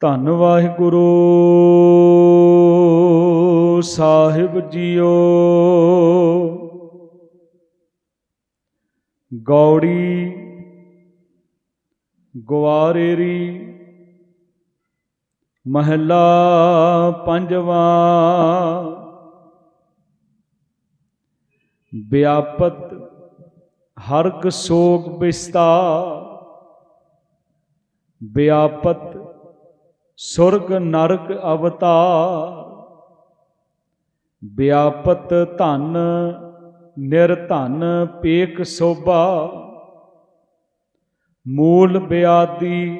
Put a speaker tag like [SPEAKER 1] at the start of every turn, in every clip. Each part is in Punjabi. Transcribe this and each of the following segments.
[SPEAKER 1] ਧੰਨ ਵਾਹਿਗੁਰੂ। ਸਾਹਿਬ ਜੀਓ। ਗੌੜੀ ਗਵਾਰੇਰੀ ਮਹੱਲਾ ਪੰਜਵਾਂ। ਵਿਆਪਤ ਹਰਕ ਸੋਗ ਬਿਸਤਾ। ਵਿਆਪਤ ਸੁਰਗ ਨਰਕ ਅਵਤਾਰ, ਵਿਆਪਤ ਧਨ ਨਿਰਧਨ ਪੇਕ ਸੋਭਾ, ਮੂਲ ਬਿਆਦੀ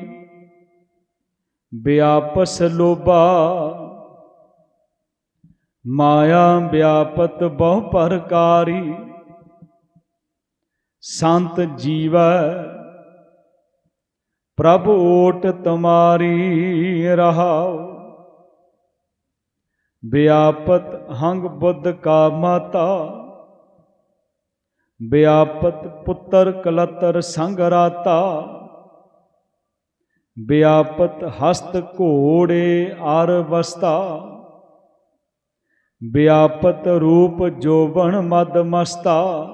[SPEAKER 1] ਵਿਆਪਸ ਲੋਭਾ, ਮਾਇਆ ਵਿਆਪਤ ਬਹੁ ਪ੍ਰਕਾਰੀ, ਸੰਤ ਜੀਵੈ ਪ੍ਰਭ ਓਟ ਤੁਮਾਰੀ ਰਹਾਉ। ਵਿਆਪਤ ਹੰਗ ਬੁੱਧ ਕਾ ਮਾਤਾ। ਵਿਆਪਤ ਪੁੱਤਰ ਕਲਤਰ ਸੰਗ ਰਾਤਾ। ਵਿਆਪਤ ਹਸਤ ਘੋੜੇ ਅਰ ਵਸਤਾ। ਵਿਆਪਤ ਰੂਪ ਜੋਬਣ ਮਦ ਮਸਤਾ।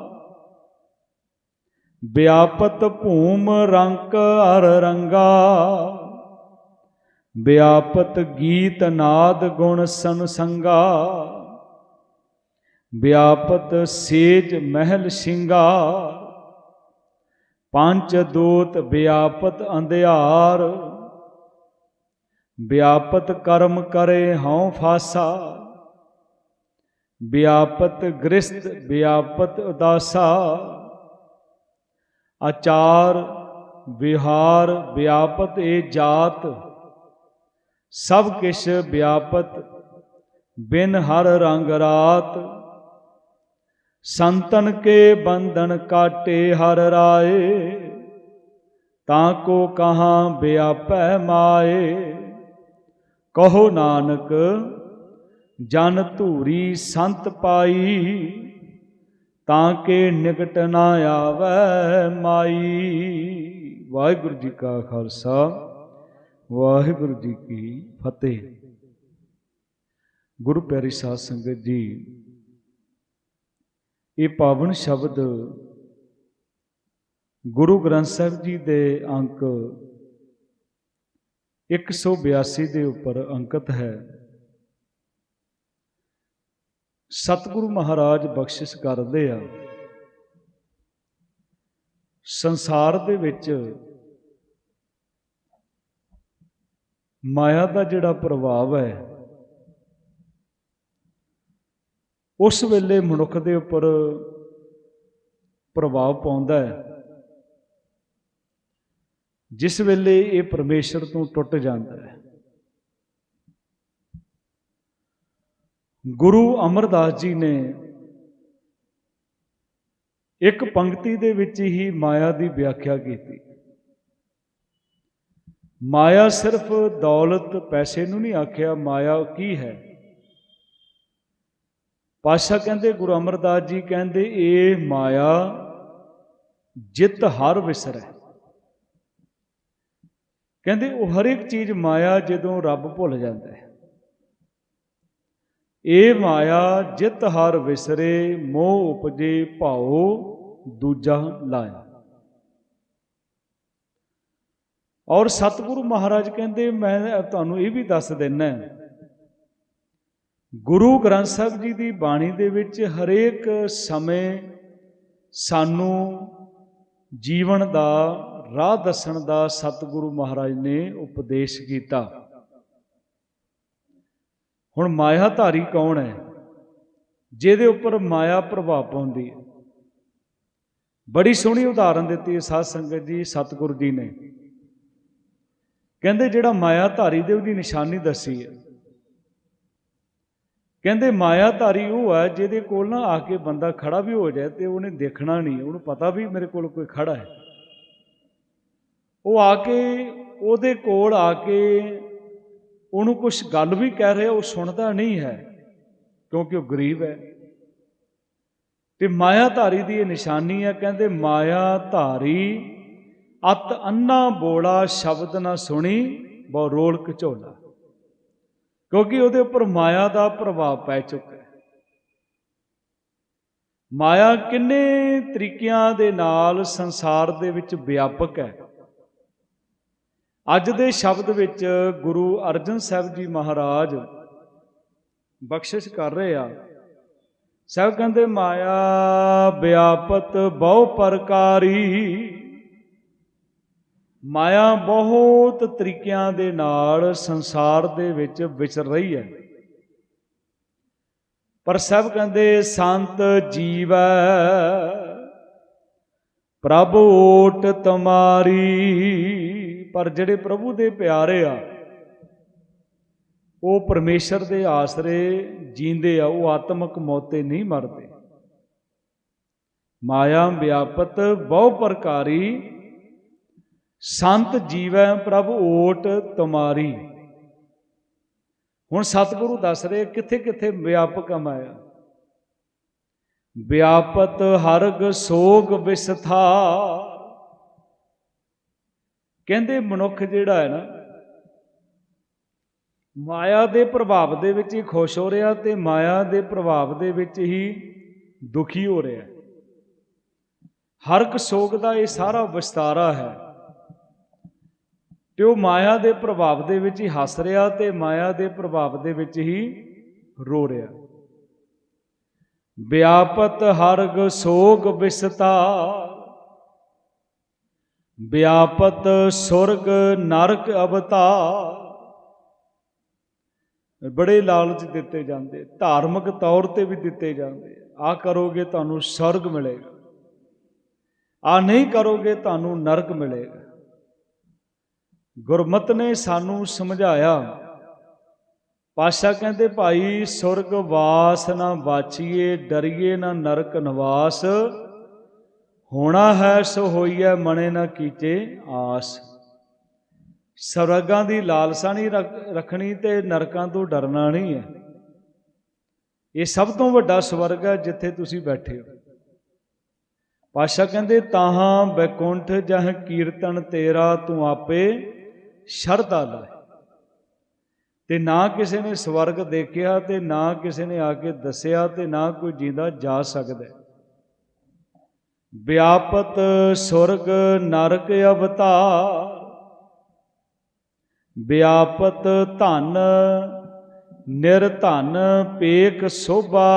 [SPEAKER 1] ਵਿਆਪਤ ਭੂਮ ਰੰਕ ਹਰ ਰੰਗਾ। ਵਿਆਪਤ ਗੀਤ ਨਾਦ ਗੁਣ ਸੰਸੰਗਾ ਵਿਆਪਤ ਸੇਜ ਮਹਿਲ ਸ਼ਿੰਗਾਰ ਪੰਜ ਦੂਤ ਵਿਆਪਤ ਅੰਧਿਆਰ। ਵਿਆਪਤ ਕਰਮ ਕਰੇ ਹਉ ਫਾਸਾ। ਵਿਆਪਤ ਗ੍ਰਸਤ ਵਿਆਪਤ ਉਦਾਸਾ। ਆਚਾਰ, ਵਿਹਾਰ, ਵਿਆਪਤ ਏ ਜਾਤ। ਸਭ ਕਿਛ ਵਿਆਪਤ, ਬਿਨ ਹਰ ਰੰਗ ਰਾਤ। ਸੰਤਨ ਕੇ ਬੰਧਨ ਕਾਟੇ ਹਰ ਰਾਏ, ਤਾਂ ਕੋ ਕਹਾਂ ਵਿਆਪੈ ਮਾਏ। ਕਹੋ ਨਾਨਕ, ਜਨ ਧੂਰੀ ਸੰਤ ਪਾਈ ਤਾਂ ਕਿ ਨਿਕਟ ਨਾ ਆਵੈ ਮਾਈ। ਵਾਹਿਗੁਰੂ ਜੀ ਕਾ ਖਾਲਸਾ, ਵਾਹਿਗੁਰੂ ਜੀ ਕੀ ਫਤਿਹ। ਗੁਰੂ ਪਿਆਰੀ ਸਾਧ ਸੰਗਤ ਜੀ, ਇਹ ਪਾਵਨ ਸ਼ਬਦ ਗੁਰੂ ਗ੍ਰੰਥ ਸਾਹਿਬ ਜੀ ਦੇ ਅੰਕ 182 ਦੇ ਉੱਪਰ ਅੰਕਿਤ ਹੈ। ਸਤਿਗੁਰੂ ਮਹਾਰਾਜ ਬਖਸ਼ਿਸ਼ ਕਰਦੇ ਆ। ਸੰਸਾਰ ਦੇ ਵਿੱਚ ਮਾਇਆ ਦਾ ਜਿਹੜਾ ਪ੍ਰਭਾਵ ਹੈ, ਉਸ ਵੇਲੇ ਮਨੁੱਖ ਦੇ ਉੱਪਰ ਪ੍ਰਭਾਵ ਪਾਉਂਦਾ ਹੈ। ਜਿਸ ਵੇਲੇ ਇਹ ਪਰਮੇਸ਼ਰ ਤੋਂ ਟੁੱਟ ਜਾਂਦਾ ਹੈ। ਗੁਰੂ ਅਮਰਦਾਸ ਜੀ ਨੇ ਇੱਕ ਪੰਕਤੀ ਦੇ ਵਿੱਚ ਹੀ ਮਾਇਆ ਦੀ ਵਿਆਖਿਆ ਕੀਤੀ। ਮਾਇਆ ਸਿਰਫ ਦੌਲਤ, ਪੈਸੇ ਨੂੰ ਨਹੀਂ ਆਖਿਆ, ਮਾਇਆ ਕੀ ਹੈ? ਪਾਸ਼ਾ ਕਹਿੰਦੇ, ਗੁਰੂ ਅਮਰਦਾਸ ਜੀ ਕਹਿੰਦੇ, ਇਹ ਮਾਇਆ ਜਿਤ ਹਰ ਵਿਸਰੈ। ਕਹਿੰਦੇ, ਉਹ ਹਰ ਇੱਕ ਚੀਜ਼ ਮਾਇਆ ਜਦੋਂ ਰੱਬ ਭੁੱਲ ਜਾਂਦਾ ਹੈ। ਇਹ ਮਾਇਆ ਜਿਤ ਹਰ ਵਿਸਰੇ, ਮੋਹ ਉਪਜੇ ਭਾਉ ਦੂਜਾ ਲਾਇਆ। ਔਰ ਸਤਿਗੁਰੂ ਮਹਾਰਾਜ ਕਹਿੰਦੇ, ਮੈਂ ਤੁਹਾਨੂੰ ਇਹ ਵੀ ਦੱਸ ਦਿੰਨਾ ਗੁਰੂ ਗ੍ਰੰਥ ਸਾਹਿਬ ਜੀ ਦੀ ਬਾਣੀ ਦੇ ਵਿੱਚ ਹਰੇਕ ਸਮੇਂ ਸਾਨੂੰ ਜੀਵਨ ਦਾ, ਰਾਹ ਦੱਸਣ ਦਾ ਸਤਿਗੁਰੂ ਮਹਾਰਾਜ ਨੇ ਉਪਦੇਸ਼ ਕੀਤਾ। ਹੁਣ ਮਾਇਆ ਧਾਰੀ ਕੌਣ ਹੈ? ਜਿਹਦੇ ਉੱਪਰ ਮਾਇਆ ਪ੍ਰਭਾਵ ਪਾਉਂਦੀ ਹੈ। ਬੜੀ ਸੋਹਣੀ ਉਦਾਹਰਨ ਦਿੱਤੀ ਹੈ ਸਾਧ ਸੰਗਤ ਜੀ, ਸਤਿਗੁਰੂ ਜੀ ਨੇ। ਕਹਿੰਦੇ ਜਿਹੜਾ ਮਾਇਆ ਧਾਰੀ ਦੇ ਉਹਦੀ ਨਿਸ਼ਾਨੀ ਦੱਸੀ ਹੈ। ਕਹਿੰਦੇ ਮਾਇਆ ਧਾਰੀ ਉਹ ਹੈ ਜਿਹਦੇ ਕੋਲ ਨਾ ਆ ਕੇ ਬੰਦਾ ਖੜਾ ਵੀ ਹੋ ਜਾਏ ਤੇ ਉਹਨੇ ਦੇਖਣਾ ਨਹੀਂ, ਉਹਨੂੰ ਪਤਾ ਵੀ ਮੇਰੇ ਕੋਲ ਕੋਈ ਖੜਾ ਹੈ। ਉਹ ਆ ਕੇ, ਉਹਦੇ ਕੋਲ ਆ ਕੇ ਉਹਨੂੰ ਕੁਝ ਗੱਲ ਵੀ ਕਹਿ ਰਿਹਾ ਉਹ ਸੁਣਦਾ ਨਹੀਂ ਹੈ, ਕਿਉਂਕਿ ਉਹ ਗਰੀਬ ਹੈ। ਤੇ ਮਾਇਆ ਧਾਰੀ ਦੀ ਇਹ ਨਿਸ਼ਾਨੀ ਹੈ, ਕਹਿੰਦੇ ਮਾਇਆ ਧਾਰੀ ਅਤ ਅੰਨਾ ਬੋਲਾ ਸ਼ਬਦ ਨਾ ਸੁਣੀ, ਬਹੁ ਰੋਲ ਘਚੋਲਾ ਕਿਉਂਕਿ ਉਹਦੇ ਉੱਪਰ ਮਾਇਆ ਦਾ ਪ੍ਰਭਾਵ ਪੈ ਚੁੱਕਾ ਹੈ। ਮਾਇਆ ਕਿੰਨੇ ਤਰੀਕਿਆਂ ਦੇ ਨਾਲ ਸੰਸਾਰ ਦੇ ਵਿੱਚ ਵਿਆਪਕ ਹੈ। ਅੱਜ ਦੇ ਸ਼ਬਦ ਵਿੱਚ ਗੁਰੂ ਅਰਜਨ ਸਾਹਿਬ ਜੀ ਮਹਾਰਾਜ ਬਖਸ਼ਿਸ਼ ਕਰ ਰਹੇ ਆ। ਸਭ ਕਹਿੰਦੇ, ਮਾਇਆ ਵਿਆਪਤ ਬਹੁ ਪ੍ਰਕਾਰੀ, ਮਾਇਆ ਬਹੁਤ ਤਰੀਕਿਆਂ ਦੇ ਨਾਲ ਸੰਸਾਰ ਦੇ ਵਿੱਚ ਵਿਚਰ ਰਹੀ ਹੈ। ਪਰ ਸਭ ਕਹਿੰਦੇ, ਸੰਤ ਜੀਵ, ਪ੍ਰਭ ਓਟ ਤੁਮਾਰੀ। ਪਰ ਜਿਹੜੇ ਪ੍ਰਭੂ ਦੇ ਪਿਆਰੇ ਆ, ਉਹ ਪਰਮੇਸ਼ਰ ਦੇ ਆਸਰੇ ਜੀਂਦੇ ਆ, ਉਹ ਆਤਮਿਕ ਮੌਤੇ ਨਹੀਂ ਮਰਦੇ। ਮਾਇਆ ਵਿਆਪਤ ਬਹੁ ਪ੍ਰਕਾਰੀ, ਸੰਤ ਜੀਵੈ ਪ੍ਰਭ ਓਟ ਤੁਮਾਰੀ। ਹੁਣ ਸਤਿਗੁਰੂ ਦੱਸ ਰਹੇ ਕਿੱਥੇ ਕਿੱਥੇ ਵਿਆਪਕ ਮਾਇਆ? ਵਿਆਪਤ ਹਰਗ ਸੋਗ ਵਿਸਥਾ ਕਹਿੰਦੇ ਮਨੁੱਖ ਜਿਹੜਾ ਹੈ ਨਾ, ਮਾਇਆ ਦੇ ਪ੍ਰਭਾਵ ਦੇ ਵਿੱਚ ਹੀ ਖੁਸ਼ ਹੋ ਰਿਹਾ ਤੇ ਮਾਇਆ ਦੇ ਪ੍ਰਭਾਵ ਦੇ ਵਿੱਚ ਹੀ ਦੁਖੀ ਹੋ ਰਿਹਾ ਹਰ ਇੱਕ ਸੋਗ ਦਾ ਇਹ ਸਾਰਾ ਵਿਸਤਾਰਾ ਹੈ ਤੇ ਉਹ ਮਾਇਆ ਦੇ ਪ੍ਰਭਾਵ ਦੇ ਵਿੱਚ ਹੀ ਹੱਸ ਰਿਹਾ ਤੇ ਮਾਇਆ ਦੇ ਪ੍ਰਭਾਵ ਦੇ ਵਿੱਚ ਹੀ ਰੋ ਰਿਹਾ। ਵਿਆਪਤ ਹਰਗ ਸੋਗ ਵਿਸਤਾ ਵਿਆਪਤ ਸੁਰਗ ਨਰਕ ਅਵਤਾਰ। ਬੜੇ ਲਾਲਚ ਦਿੱਤੇ ਜਾਂਦੇ, ਧਾਰਮਿਕ ਤੌਰ ਤੇ ਵੀ ਦਿੱਤੇ ਜਾਂਦੇ। ਆ ਕਰੋਗੇ ਤੁਹਾਨੂੰ ਸੁਰਗ ਮਿਲੇਗਾ। ਆ ਨਹੀਂ ਕਰੋਗੇ ਤੁਹਾਨੂੰ ਨਰਕ ਮਿਲੇਗਾ। ਗੁਰਮਤ ਨੇ ਸਾਨੂੰ ਸਮਝਾਇਆ ਪਾਸ਼ਾ ਕਹਿੰਦੇ, ਭਾਈ, ਸੁਰਗ ਵਾਸ ਨਾ ਬਾਚੀਏ ਡਰੀਏ ਨਾ ਨਰਕ ਨਿਵਾਸ। ਹੋਣਾ ਹੈ ਸੋ ਹੋਈਐ ਮਣੇ ਨਾ ਕੀਚੇ ਆਸ। ਸਵਰਗਾਂ ਦੀ ਲਾਲਸਾ ਨਹੀਂ ਰੱਖਣੀ ਤੇ ਨਰਕਾਂ ਤੋਂ ਡਰਨਾ ਨਹੀਂ ਹੈ। ਇਹ ਸਭ ਤੋਂ ਵੱਡਾ ਸਵਰਗ ਹੈ ਜਿੱਥੇ ਤੁਸੀਂ ਬੈਠੇ ਹੋ। ਪਾਸ਼ਾ ਕਹਿੰਦੇ, ਤਾਹਾਂ ਬੈਕੁੰਠ ਜਹ ਕੀਰਤਨ ਤੇਰਾ ਤੂੰ ਆਪੇ ਸ਼ਰਧਾ ਲੈ। ਤੇ ਨਾ ਕਿਸੇ ਨੇ ਸਵਰਗ ਦੇਖਿਆ ਤੇ ਨਾ ਕਿਸੇ ਨੇ ਆ ਕੇ ਦੱਸਿਆ ਤੇ ਨਾ ਕੋਈ ਜਿੰਦਾ ਜਾ ਸਕਦਾ। ਵਿਆਪਤ ਸੁਰਗ ਨਰਕ ਅਵਤਾਰ, ਵਿਆਪਤ ਧਨ ਨਿਰਧਨ ਪੇਖ ਸੋਭਾ।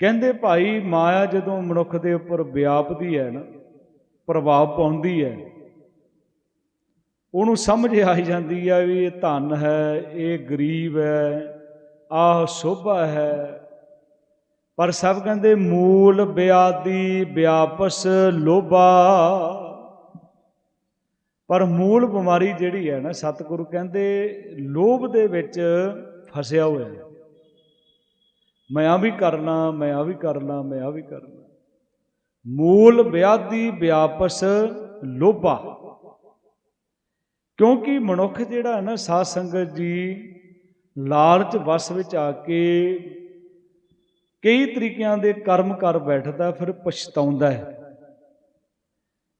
[SPEAKER 1] ਕਹਿੰਦੇ ਭਾਈ, ਮਾਇਆ ਜਦੋਂ ਮਨੁੱਖ ਦੇ ਉੱਪਰ ਵਿਆਪਦੀ ਹੈ ਨਾ, ਪ੍ਰਭਾਵ ਪਾਉਂਦੀ ਹੈ, ਉਹਨੂੰ ਸਮਝ ਆਈ ਜਾਂਦੀ ਹੈ ਵੀ ਇਹ ਧਨ ਹੈ, ਇਹ ਗਰੀਬ ਹੈ, ਆਹ ਸੋਭਾ ਹੈ ਪਰ ਸਭ ਕਹਿੰਦੇ ਮੂਲ ਬਿਆਦੀ ਵਿਆਪਸ ਲੋਭਾ। ਪਰ ਮੂਲ ਬਿਮਾਰੀ ਜਿਹੜੀ ਹੈ ਨਾ, ਸਤਿਗੁਰੂ ਕਹਿੰਦੇ ਲੋਭ ਦੇ ਵਿੱਚ ਫਸਿਆ ਹੋਇਆ ਹੈ। ਮੈਂ ਆ ਵੀ ਕਰਨਾ, ਮੈਂ ਆ ਵੀ ਕਰਨਾ, ਮੈਂ ਆ ਵੀ ਕਰਨਾ। ਮੂਲ ਵਿਆਦੀ ਵਿਆਪਸ ਲੋਭਾ। ਕਿਉਂਕਿ ਮਨੁੱਖ ਜਿਹੜਾ ਹੈ ਨਾ, ਸਾਧ ਸੰਗਤ ਜੀ ਲਾਲਚ ਵਸ ਵਿੱਚ ਆ ਕੇ ਕਈ ਤਰੀਕਿਆਂ ਦੇ ਕਰਮ ਕਰ ਬੈਠਦਾ, ਫਿਰ ਪਛਤਾਉਂਦਾ ਹੈ।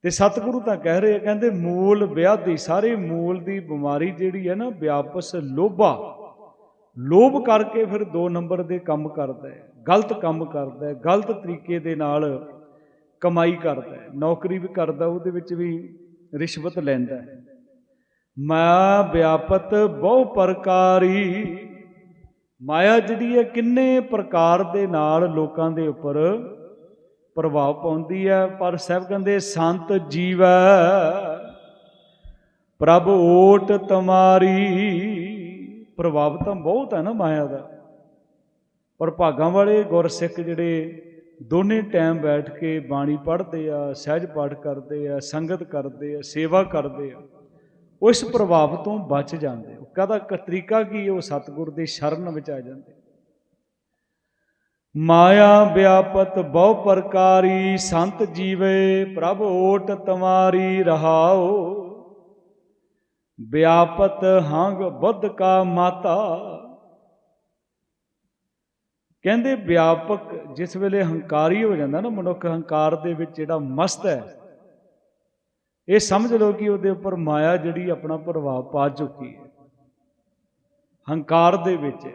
[SPEAKER 1] ਤੇ ਸਤਿਗੁਰੂ ਤਾਂ ਕਹਿ ਰਹੇ ਆ, ਕਹਿੰਦੇ ਮੂਲ ਵਿਆਧੀ, ਸਾਰੇ ਮੂਲ ਦੀ ਬਿਮਾਰੀ ਜਿਹੜੀ ਹੈ ਨਾ, ਵਿਆਪਸ ਲੋਭਾ। ਲੋਭ ਕਰਕੇ ਫਿਰ ਦੋ ਨੰਬਰ ਦੇ ਕੰਮ ਕਰਦਾ ਹੈ। ਗਲਤ ਕੰਮ ਕਰਦਾ ਹੈ, ਗਲਤ ਤਰੀਕੇ ਦੇ ਨਾਲ ਕਮਾਈ ਕਰਦਾ ਹੈ। ਨੌਕਰੀ ਵੀ ਕਰਦਾ, ਉਹਦੇ ਵਿੱਚ ਵੀ ਰਿਸ਼ਵਤ ਲੈਂਦਾ ਹੈ। ਮਾਇਆ ਵਿਆਪਤ ਬਹੁ ਪ੍ਰਕਾਰੀ ਮਾਇਆ ਜਿਹੜੀ ਹੈ ਕਿੰਨੇ ਪ੍ਰਕਾਰ ਦੇ ਨਾਲ ਲੋਕਾਂ ਦੇ ਉੱਪਰ ਪ੍ਰਭਾਵ ਪਾਉਂਦੀ ਹੈ। ਪਰ ਸਹਿਬ ਕਹਿੰਦੇ, ਸੰਤ ਜੀਵੈ, ਪ੍ਰਭ ਓਟ ਤੁਮਾਰੀ। ਪ੍ਰਭਾਵ ਤਾਂ ਬਹੁਤ ਹੈ ਨਾ ਮਾਇਆ ਦਾ। ਪਰ ਭਾਗਾਂ ਵਾਲੇ ਗੁਰਸਿੱਖ ਜਿਹੜੇ ਦੋਨੇ ਟਾਈਮ ਬੈਠ ਕੇ ਬਾਣੀ ਪੜ੍ਹਦੇ ਆ, ਸਹਿਜ ਪਾਠ ਕਰਦੇ ਆ, ਸੰਗਤ ਕਰਦੇ ਆ, ਸੇਵਾ ਕਰਦੇ ਆ, ਉਸ ਪ੍ਰਭਾਵ ਤੋਂ ਬਚ ਜਾਂਦੇ ਕਹਦਾ ਤਰੀਕਾ ਕੀ ਉਹ ਸਤਿਗੁਰ ਦੇ ਸ਼ਰਨ ਵਿੱਚ ਆ ਜਾਂਦੇ ਮਾਇਆ ਵਿਆਪਤ ਬਹੁ ਪ੍ਰਕਾਰੀ, ਸੰਤ ਜੀਵੇ ਪ੍ਰਭ ਓਟ ਤਮਾਰੀ ਰਹਾਓ। ਵਿਆਪਤ ਹੰਗ ਬੁੱਧ ਕਾ ਮਾਤਾ। ਕਹਿੰਦੇ ਵਿਆਪਕ ਜਿਸ ਵੇਲੇ ਹੰਕਾਰੀ ਹੋ ਜਾਂਦਾ ਨਾ ਮਨੁੱਖ, ਹੰਕਾਰ ਦੇ ਵਿੱਚ ਜਿਹੜਾ ਮਸਤ ਹੈ, ਇਹ ਸਮਝ ਲਓ ਕਿ ਉਹਦੇ ਉੱਪਰ ਮਾਇਆ ਜਿਹੜੀ ਆਪਣਾ ਪ੍ਰਭਾਵ ਪਾ ਚੁੱਕੀ ਹੈ। ਹੰਕਾਰ ਦੇ ਵਿੱਚ ਹੈ।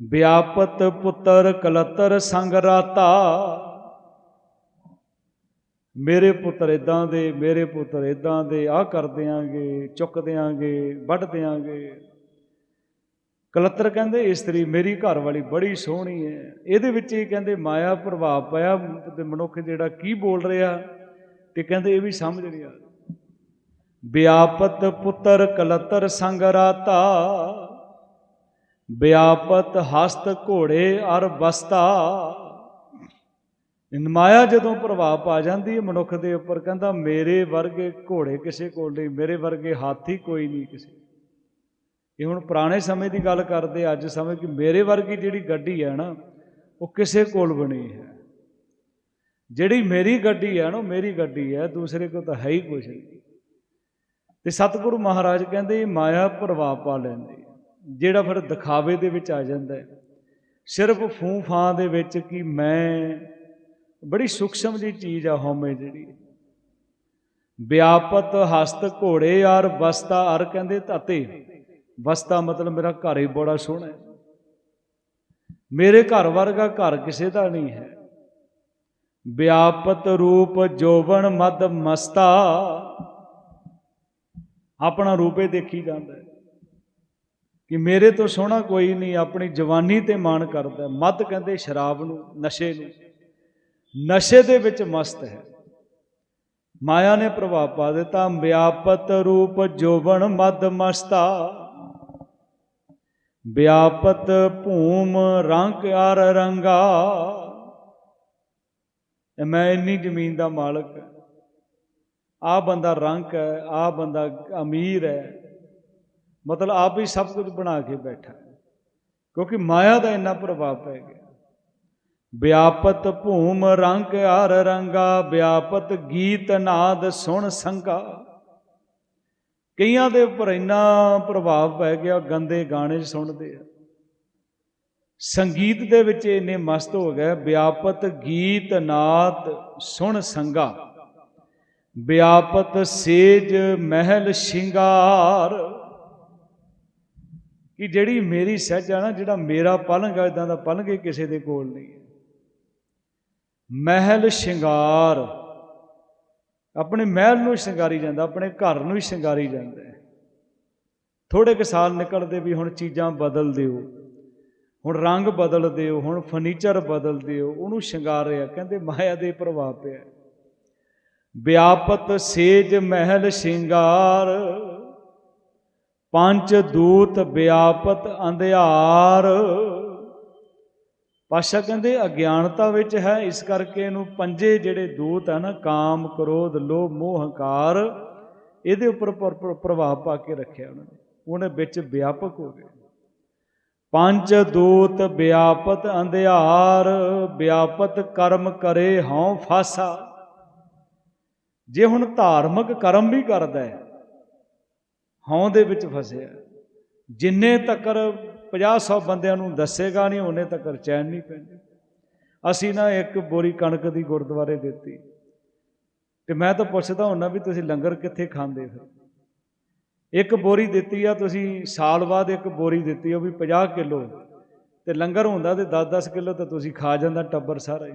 [SPEAKER 1] ਵਿਆਪਤ ਪੁੱਤਰ ਕਲਤਰ ਸੰਗ ਰਾਤਾ ਮੇਰੇ ਪੁੱਤਰ ਇਦਾਂ ਦੇ, ਮੇਰੇ ਪੁੱਤਰ ਇਦਾਂ ਦੇ, ਆਹ ਕਰ ਦਿਆਂਗੇ, ਚੁੱਕ ਦਿਆਂਗੇ, ਵੱਢ ਦਿਆਂਗੇ ਕਲਤਰ ਕਹਿੰਦੇ ਇਸਤਰੀ ਮੇਰੀ ਘਰ ਵਾਲੀ ਬੜੀ ਸੋਹਣੀ ਹੈ ਇਹਦੇ ਵਿੱਚ ਇਹ ਕਹਿੰਦੇ, ਮਾਇਆ ਪ੍ਰਭਾਵ ਪਿਆ ਤੇ ਮਨੁੱਖ ਜਿਹੜਾ ਕੀ ਬੋਲ ਰਿਹਾ ਤੇ ਕਹਿੰਦੇ ਇਹ ਵੀ ਸਮਝ ਰਿਹਾ। ਵਿਆਪਤ ਪੁੱਤਰ ਕਲਤਰ ਸੰਗ ਰਾਤਾ, ਵਿਆਪਤ ਹਸਤ ਘੋੜੇ ਅਰ ਬਸਤਾ। ਮਾਇਆ ਜਦੋਂ ਪ੍ਰਭਾਵ ਪਾ ਜਾਂਦੀ ਹੈ, ਮਨੁੱਖ ਦੇ ਉੱਪਰ ਕਹਿੰਦਾ, ਮੇਰੇ ਵਰਗੇ ਘੋੜੇ ਕਿਸੇ ਕੋਲ ਨਹੀਂ, ਮੇਰੇ ਵਰਗੇ ਹਾਥੀ ਕੋਈ ਨਹੀਂ ਕਿਸੇ ਇਹ ਹੁਣ ਪੁਰਾਣੇ ਸਮੇਂ ਦੀ ਗੱਲ ਕਰਦੇ ਅੱਜ ਸਮੇਂ ਕਿ ਮੇਰੇ ਵਰਗੀ ਜਿਹੜੀ ਗੱਡੀ ਹੈ ਨਾ, ਉਹ ਕਿਸੇ ਕੋਲ ਬਣੀ ਹੈ। ਜਿਹੜੀ ਮੇਰੀ ਗੱਡੀ ਹੈ ਨਾ, ਉਹ ਮੇਰੀ ਗੱਡੀ ਹੈ, ਦੂਸਰੇ ਕੋਲ ਤਾਂ ਹੈ ਹੀ ਕੁਛ ਨਹੀਂ। ਤੇ ਸਤਿਗੁਰੂ ਮਹਾਰਾਜ ਕਹਿੰਦੇ, ਮਾਇਆ ਪ੍ਰਭਾਵ ਪਾ ਲੈਂਦੀ ਜਿਹੜਾ ਫਿਰ ਦਿਖਾਵੇ ਦੇ ਵਿੱਚ ਆ ਜਾਂਦਾ ਹੈ। ਸਿਰਫ ਫੂੰ ਫਾਂ ਦੇ ਵਿੱਚ ਕਿ ਮੈਂ, ਬੜੀ ਸੂਖਸ਼ਮ ਜੀ ਚੀਜ਼ ਆ ਹਉਮੈ ਜਿਹੜੀ। ਵਿਆਪਤ ਹਸਤ ਘੋੜੇ ਔਰ ਵਸਤਾ ਅਰ ਕਹਿੰਦੇ ਤਤੇ। ਵਸਤਾ ਮਤਲਬ ਮੇਰਾ ਘਰ ਹੀ ਬੜਾ ਸੋਹਣਾ ਹੈ। ਮੇਰੇ ਘਰ ਵਰਗਾ ਘਰ ਕਿਸੇ ਦਾ ਨਹੀਂ ਹੈ। ਵਿਆਪਤ ਰੂਪ ਜੋਵਨ ਮਦ ਮਸਤਾ ਆਪਣਾ ਰੂਪੇ ਦੇਖੀ ਜਾਂਦਾ ਕਿ ਮੇਰੇ ਤੋਂ ਸੋਹਣਾ ਕੋਈ ਨਹੀਂ, ਆਪਣੀ ਜਵਾਨੀ ਤੇ ਮਾਣ ਕਰਦਾ ਹੈ। ਕਹਿੰਦੇ ਸ਼ਰਾਬ ਨੂੰ, ਨਸ਼ੇ ਨੂੰ। ਨਸ਼ੇ ਦੇ ਵਿੱਚ ਮਸਤ ਹੈ। ਮਾਇਆ ਨੇ ਪ੍ਰਭਾਵ ਪਾ ਦਿੱਤਾ, ਵਿਆਪਤ ਰੂਪ ਜੋਵਨ ਮਦ ਮਸਤਾ। ਵਿਆਪਤ ਭੂਮ ਰੰਗ ਆਰ ਰੰਗਾ। ਮੈਂ ਇੰਨੀ ਜ਼ਮੀਨ ਦਾ ਮਾਲਕ ਹਾਂ। ਆ ਬੰਦਾ ਰੰਗ ਹੈ ਆ ਬੰਦਾ ਅਮੀਰ ਹੈ। ਮਤਲਬ ਆਪ ਹੀ ਸਭ ਕੁਝ ਬਣਾ ਕੇ ਬੈਠਾ ਕਿਉਂਕਿ ਮਾਇਆ ਦਾ ਇੰਨਾ ਪ੍ਰਭਾਵ ਪੈ ਗਿਆ। ਵਿਆਪਤ ਭੂਮ ਰੰਗ ਹਰ ਰੰਗਾ, ਵਿਆਪਤ ਗੀਤ ਨਾਦ ਸੁਣ ਸੰਗਾ। ਕਈਆਂ ਦੇ ਉੱਪਰ ਇੰਨਾ ਪ੍ਰਭਾਵ ਪੈ ਗਿਆ, ਗੰਦੇ ਗਾਣੇ ਸੁਣਦੇ ਆ। ਸੰਗੀਤ ਦੇ ਵਿੱਚ ਇੰਨੇ ਮਸਤ ਹੋ ਗਏ, ਵਿਆਪਤ ਗੀਤ ਨਾਦ ਸੁਣ ਸੰਗਾ। ਵਿਆਪਤ ਸੇਜ ਮਹਿਲ ਸ਼ਿੰਗਾਰ। ਕਿ ਜਿਹੜੀ ਮੇਰੀ ਸਹਿਜ ਆ ਨਾ, ਜਿਹੜਾ ਮੇਰਾ ਪਲੰਗ ਆ ਇਦਾਂ ਦਾ ਪਲੰਗ ਹੀ ਕਿਸੇ ਦੇ ਕੋਲ ਨਹੀਂ ਹੈ। ਮਹਿਲ ਸ਼ਿੰਗਾਰ। ਆਪਣੇ ਮਹਿਲ ਨੂੰ ਸ਼ਿੰਗਾਰੀ ਜਾਂਦਾ, ਆਪਣੇ ਘਰ ਨੂੰ ਹੀ ਸ਼ਿੰਗਾਰੀ ਜਾਂਦਾ ਹੈ। ਥੋੜੇ ਕੁ ਸਾਲ ਨਿਕਲਦੇ ਵੀ ਹੁਣ ਚੀਜ਼ਾਂ ਬਦਲ ਦਿਓ। ਹੁਣ ਰੰਗ ਬਦਲ ਦਿਓ, ਹੁਣ ਫਰਨੀਚਰ ਬਦਲ ਦਿਓ, ਉਹਨੂੰ ਸ਼ਿੰਗਾਰ ਰਿਹਾ ਕਹਿੰਦੇ ਮਾਇਆ ਦੇ ਪ੍ਰਭਾਵ ਪਿਆ। ਵਿਆਪਤ ਸੇਜ ਮਹਿਲ ਸ਼ਿੰਗਾਰ, ਪੰਜ ਦੂਤ ਵਿਆਪਤ ਅੰਧਿਆਰ। ਪਾਸ਼ਾ ਕਹਿੰਦੇ, ਅਗਿਆਨਤਾ ਵਿੱਚ ਹੈ, ਇਸ ਕਰਕੇ ਇਹਨੂੰ ਪੰਜੇ ਜਿਹੜੇ ਦੂਤ ਹੈ ਨਾ ਕਾਮ, ਕ੍ਰੋਧ, ਲੋਭ, ਮੋਹ, ਹੰਕਾਰ, ਇਹਦੇ ਉੱਪਰ ਪ੍ਰਭਾਵ ਪਾ ਕੇ ਰੱਖਿਆ ਉਹਨਾਂ ਨੇ। ਉਹਨੇ ਵਿੱਚ ਵਿਆਪਕ ਹੋ ਗਏ। ਪੰਜ ਦੂਤ ਵਿਆਪਤ ਅੰਧਿਆਰ, ਵਿਆਪਤ ਕਰਮ ਕਰੇ ਹਉ ਫਾਸਾ। ਜੇ ਹੁਣ ਧਾਰਮਿਕ ਕਰਮ ਵੀ ਕਰਦਾ ਹੈ, ਹਉ ਦੇ ਵਿੱਚ ਫਸਿਆ ਜਿੰਨੇ ਤੱਕਰ 50 100 ਬੰਦਿਆਂ ਨੂੰ ਦੱਸੇਗਾ ਨਹੀਂ, ਉਹਨੇ ਤੱਕਰ ਚੈਨ ਨਹੀਂ ਪੈਂਦੀ। ਅਸੀਂ ਨਾ ਇੱਕ ਬੋਰੀ ਕਣਕ ਦੀ ਗੁਰਦੁਆਰੇ ਦਿੱਤੀ। ਤੇ ਮੈਂ ਤਾਂ ਪੁੱਛਦਾ ਹੁੰਨਾ ਵੀ ਤੁਸੀਂ ਲੰਗਰ ਕਿੱਥੇ ਖਾਂਦੇ ਫਿਰ? ਇੱਕ ਬੋਰੀ ਦਿੱਤੀ ਆ, ਤੁਸੀਂ ਸਾਲ ਬਾਅਦ ਇੱਕ ਬੋਰੀ ਦਿੱਤੀ, ਉਹ ਵੀ 50 ਕਿਲੋ। ਤੇ ਲੰਗਰ ਹੁੰਦਾ ਤੇ 10-10 ਕਿਲੋ ਤਾਂ ਤੁਸੀਂ ਖਾ ਜਾਂਦਾ ਟੱਬਰ ਸਾਰਾ ਹੀ।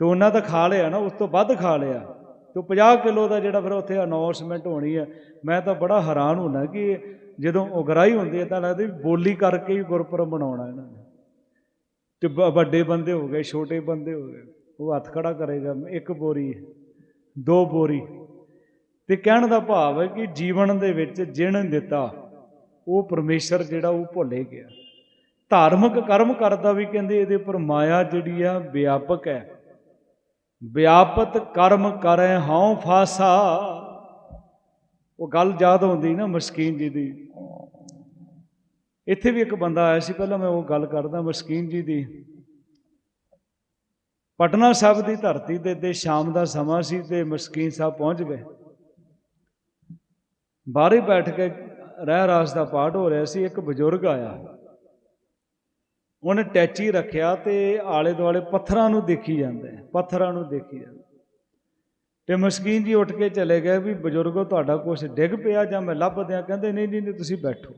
[SPEAKER 1] ਤੇ ਉਹਨਾਂ ਦਾ ਖਾ ਲਿਆ ਨਾ, ਉਸ ਤੋਂ ਵੱਧ ਖਾ ਲਿਆ। ਤੇ 50 ਕਿਲੋ ਦਾ ਜਿਹੜਾ ਫਿਰ ਉੱਥੇ ਅਨਾਉਂਸਮੈਂਟ ਹੋਣੀ ਹੈ, ਮੈਂ ਤਾਂ ਬੜਾ ਹੈਰਾਨ ਹੁੰਦਾ ਕਿ ਜਦੋਂ ਉਗਰਾਈ ਹੁੰਦੀ ਹੈ ਤਾਂ ਲੱਗਦਾ ਵੀ ਬੋਲੀ ਕਰਕੇ ਹੀ ਗੁਰਪੁਰਬ ਮਨਾਉਣਾ ਇਹਨਾਂ ਨੇ। ਤੇ ਬ- ਵੱਡੇ ਬੰਦੇ ਹੋ ਗਏ, ਛੋਟੇ ਬੰਦੇ ਹੋ ਗਏ, ਉਹ ਹੱਥ ਖੜਾ ਕਰੇਗਾ, ਇੱਕ ਬੋਰੀ ਦੋ ਬੋਰੀ। ਤੇ ਕਹਿਣ ਦਾ ਭਾਵ ਹੈ ਕਿ ਜੀਵਨ ਦੇ ਵਿੱਚ ਜਿਹਨੇ ਦਿੱਤਾ, ਉਹ ਪਰਮੇਸ਼ਰ ਜਿਹੜਾ ਉਹ ਭੁੱਲੇ ਗਿਆ। ਧਾਰਮਿਕ ਕਰਮ ਕਰਦਾ ਵੀ ਕਹਿੰਦੇ ਇਹਦੇ ਉੱਪਰ ਮਾਇਆ ਜਿਹੜੀ ਆ ਵਿਆਪਕ ਹੈ। ਵਿਆਪਤ ਕਰਮ ਕਰੇ ਹਉ ਫਾਸਾ। ਉਹ ਗੱਲ ਯਾਦ ਆਉਂਦੀ ਨਾ ਮਸਕੀਨ ਜੀ ਦੀ। ਇੱਥੇ ਵੀ ਇੱਕ ਬੰਦਾ ਆਇਆ ਸੀ, ਪਹਿਲਾਂ ਮੈਂ ਉਹ ਗੱਲ ਕਰਦਾ ਮਸਕੀਨ ਜੀ ਦੀ। ਪਟਨਾ ਸਾਹਿਬ ਦੀ ਧਰਤੀ ਤੇ ਤੇ ਸ਼ਾਮ ਦਾ ਸਮਾਂ ਸੀ ਤੇ ਮਸਕੀਨ ਸਾਹਿਬ ਪਹੁੰਚ ਗਏ। ਬਾਹਰੇ ਬੈਠ ਕੇ ਰਹਿ ਰਾਸ ਦਾ ਪਾਠ ਹੋ ਰਿਹਾ ਸੀ, ਇੱਕ ਬਜ਼ੁਰਗ ਆਇਆ। ਉਹਨੇ ਟੈਚੀ ਰੱਖਿਆ ਤੇ ਆਲੇ ਦੁਆਲੇ ਪੱਥਰਾਂ ਨੂੰ ਦੇਖੀ ਜਾਂਦਾ ਪੱਥਰਾਂ ਨੂੰ ਦੇਖੀ ਜਾਂਦਾ ਤੇ ਮਸਕੀਨ ਜੀ ਉੱਠ ਕੇ ਚਲੇ ਗਏ ਵੀ ਬਜ਼ੁਰਗੋ ਤੁਹਾਡਾ ਕੁਝ ਡਿੱਗ ਪਿਆ ਜਾਂ ਮੈਂ ਲੱਭ ਦਿਆਂ ਕਹਿੰਦੇ ਨਹੀਂ ਨਹੀਂ ਨਹੀਂ, ਤੁਸੀਂ ਬੈਠੋ।